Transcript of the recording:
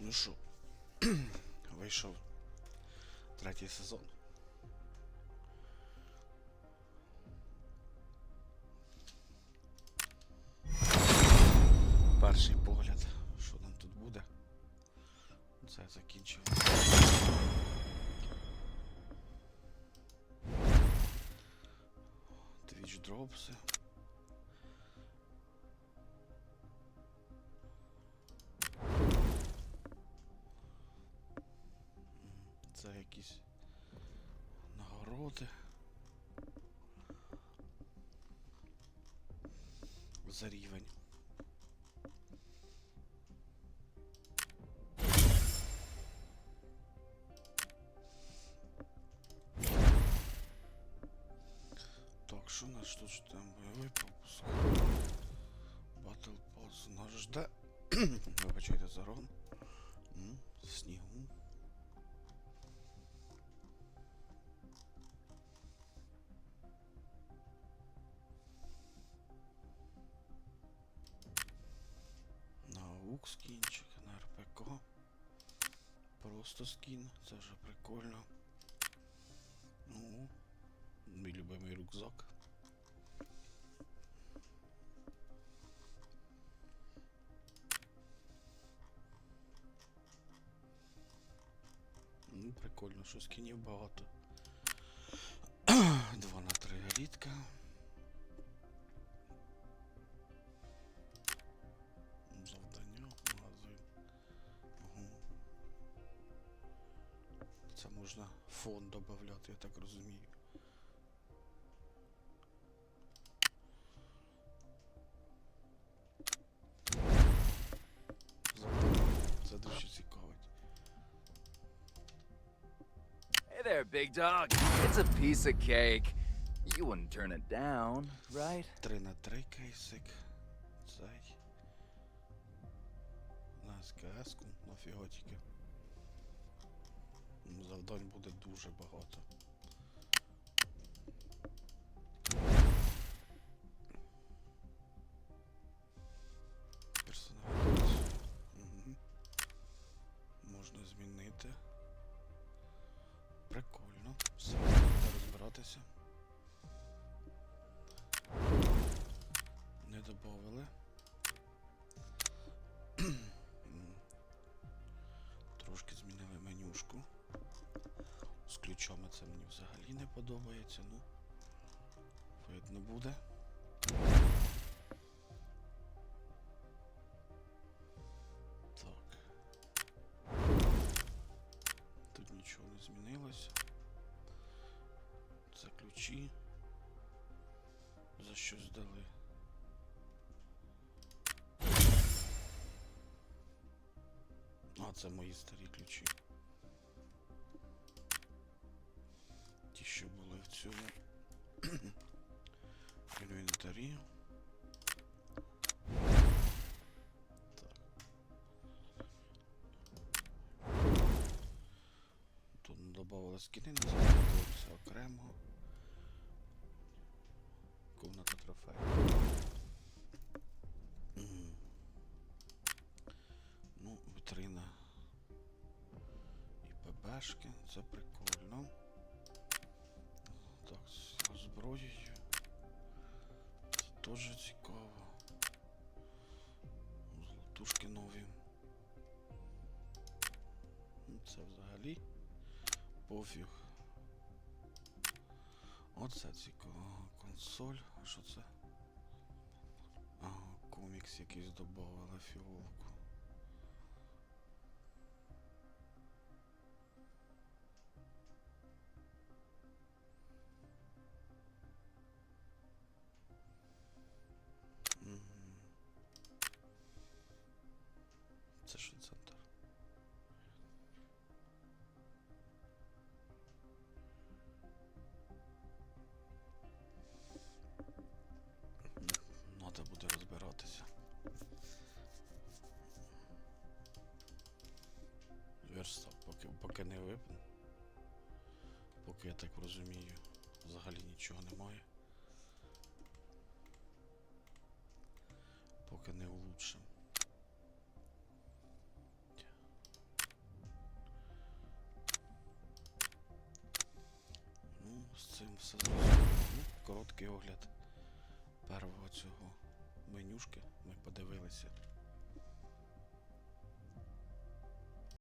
Ну що, вийшов третій сезон. Перший погляд, що нам тут буде. Це я закінчив. Twitch дропси. Це якісь нагороди. За рівень. Так, що у нас тут ж там бойовий пропуск? Батл пас нас жде. Вибачайте за рон. М, Снігу. Скінчик, на РПК. Просто скін, це вже прикольно. Ну, мій любимий рюкзак. Ну, прикольно, що скінів багато. Два на три рідка. Це можна фон додати, я так розумію. Дуже цікавить. Hey there, big dog. It's a piece of cake. You wouldn't turn it down, right? 3 на 3 кейсик. Цей. На СКС-ку, на фіготики. Завдань буде дуже багато. Угу. Можна змінити. Прикольно. Все, треба розбиратися. Не добавили. М. Трошки змінили менюшку. З ключами це мені взагалі не подобається, ну. Видно буде. Так. Тут нічого не змінилося. Це ключі. За щось дали. А, це мої старі ключі. Що були в цьому інвентарі. Тут додавали скини, на це окремо. Комната трофеїв. Ну, вітрина і ПБшки, це прикольно. Так, з. Це теж цікаво. Золотушки нові. Ну, Це взагалі пофіг. Оце цікаво. Консоль. А що це? Ага, комікс якийсь додавали фіолку. поки не випне. Поки я так розумію, взагалі нічого немає. Поки не улучшим. Ну, з цим все. Ну, Короткий огляд первого цього менюшки ми подивилися.